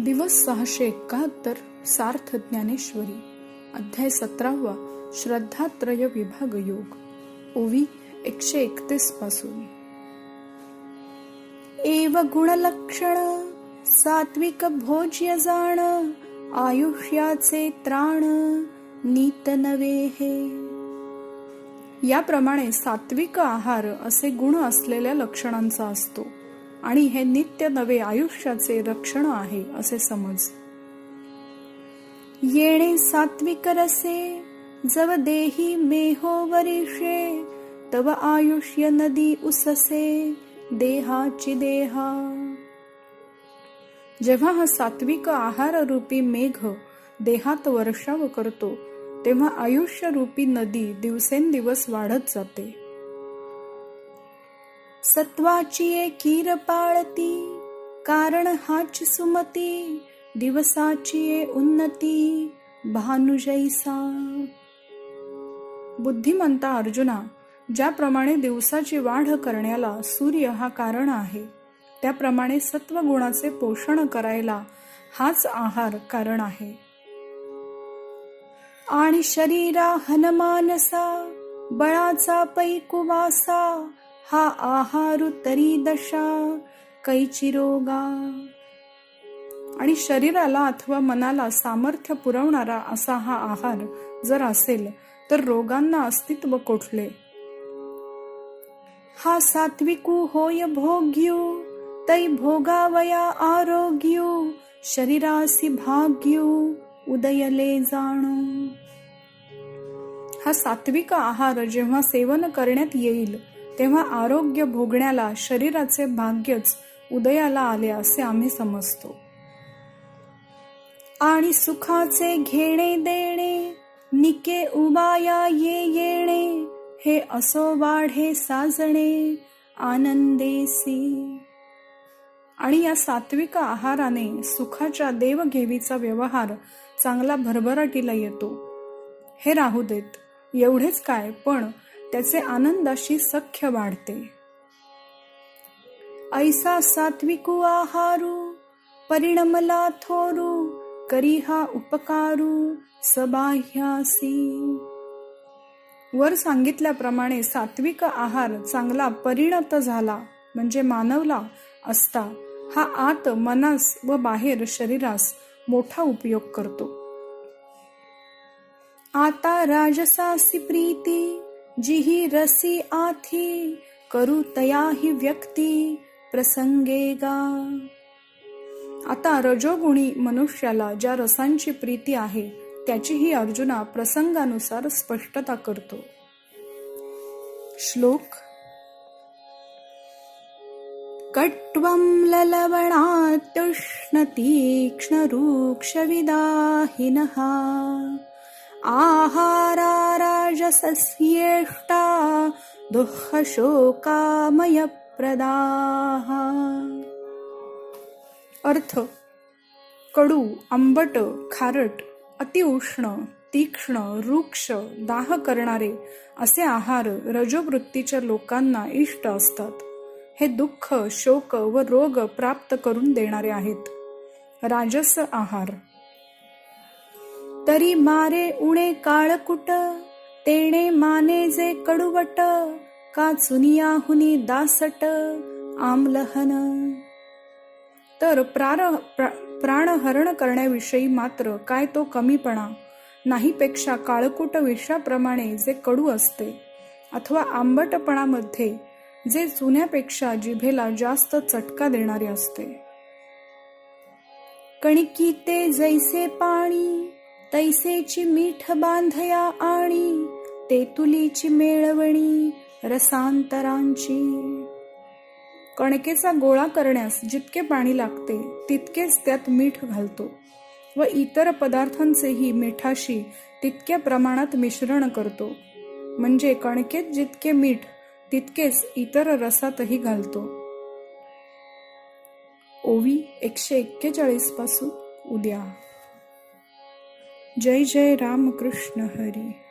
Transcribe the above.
दिवस सहाशे एकाहत्तर सार्थ ज्ञानेश्वरी अध्याय सतरावा श्रद्धात्रय विभाग योग ओवी एकशे एकतीसपासून. एव गुणलक्षण सात्विक भोज्य जाण आयुष्याचे त्राण नीत नवे हे. याप्रमाणे सात्विक आहार असे गुण असलेल्या लक्षणांचा असतो. आणि हे नित्य नवे आयुष्याचे रक्षण आहे असे समज. येणे सात्विक रसे जव देही मेहो वरिषे तव आयुष्य नदी उससे देहाची देहा. जेव्हा हा सात्विक आहार रूपी मेघ देहात वर्षाव करतो तेव्हा आयुष्य रूपी नदी दिवसेंदिवस वाढत जाते. सत्वाची एकीर पाळती कारण हाच सुमती दिवसाची उन्नती भानुजैसा बुद्धिमंता अर्जुना ज्याप्रमाणे दिवसाची वाढ करण्याला सूर्य हा कारण आहे त्याप्रमाणे सत्व गुणाचे पोषण करायला हाच आहार कारण आहे. आणि शरीरा हनमानसा बळाचा पैकुवासा हा आहार तरी दशा कैची रोगा आणि शरीराला अथवा मनाला सामर्थ्य पुरवणारा असा हा आहार जर असेल तर रोगांना अस्तित्व कोठले? हा सात्विकू होय भोग्यू तै भोगावया आरोग्यू शरीरासी भाग्यू उदयले जाणू. हा सात्विक आहार जेव्हा सेवन करण्यात येईल तेव्हा आरोग्य भोगण्याला शरीराचे भाग्यच उदयाला आले असे आम्ही समजतो. आणि सुखाचे घेणे देणे निके उबाया ये येणे हे असो वाढे साजणे आनंदेसी आणि या सात्विक आहाराने सुखाच्या देवघेवीचा व्यवहार चांगला भरभराटीला येतो. हे राहू देत एवढेच काय पण त्याचे आनंदाशी सख्य वाढते. ऐसा सात्विकू आहारू परिणमला थोरू करी हा उपकारू सबाह्यासी. वर सांगितल्याप्रमाणे सात्विक आहार चांगला परिणत झाला म्हणजे मानवला असता हा आत मनास व बाहेर शरीरास मोठा उपयोग करतो. आता राजसासी प्रीती जिही रसी आथी करू तया ही व्यक्ती प्रसंगेगा आता रजोगुणी मनुष्याला ज्या रसांची प्रीती आहे त्याचीही अर्जुना प्रसंगानुसार स्पष्टता करतो. श्लोक कट्वं ललवणात्युष्णतीक्ष्णरूक्षविदाहिनः आहाराराजसस्येष्टा दुःखशोकामयप्रदाः। अर्थ कडू आंबट खारट अतिउष्ण तीक्ष्ण वृक्ष दाह करणारे असे आहार रजोवृत्तीच्या लोकांना इष्ट असतात. हे दुःख शोक व रोग प्राप्त करून देणारे आहेत. राजस आहार तरी मारे उणे काळकुट तेणे माने जे कडुवट का चुनियाहुनी दासट आमलहन. तर प्रार प्रा प्राणहरण करण्याविषयी मात्र काय तो कमीपणा नाहीपेक्षा काळकुट विषाप्रमाणे जे कडू असते अथवा आंबटपणामध्ये जे चुन्यापेक्षा जिभेला जास्त चटका देणारे असते. कणिकी ते जैसे पाणी तैसेची मीठ बांधया आणि तेतुलीची मेळवणी रसांतरांची. कणकेचा गोळा करण्यास जितके पाणी लागते तितकेच त्यात मीठ घालतो व इतर पदार्थांचेही मिठाशी तितक्या प्रमाणात मिश्रण करतो. म्हणजे कणकेत जितके मीठ तितकेच इतर रसातही घालतो. ओवी एकशे एक्केचाळीसपासून उद्या. जय जय रामकृष्ण हरी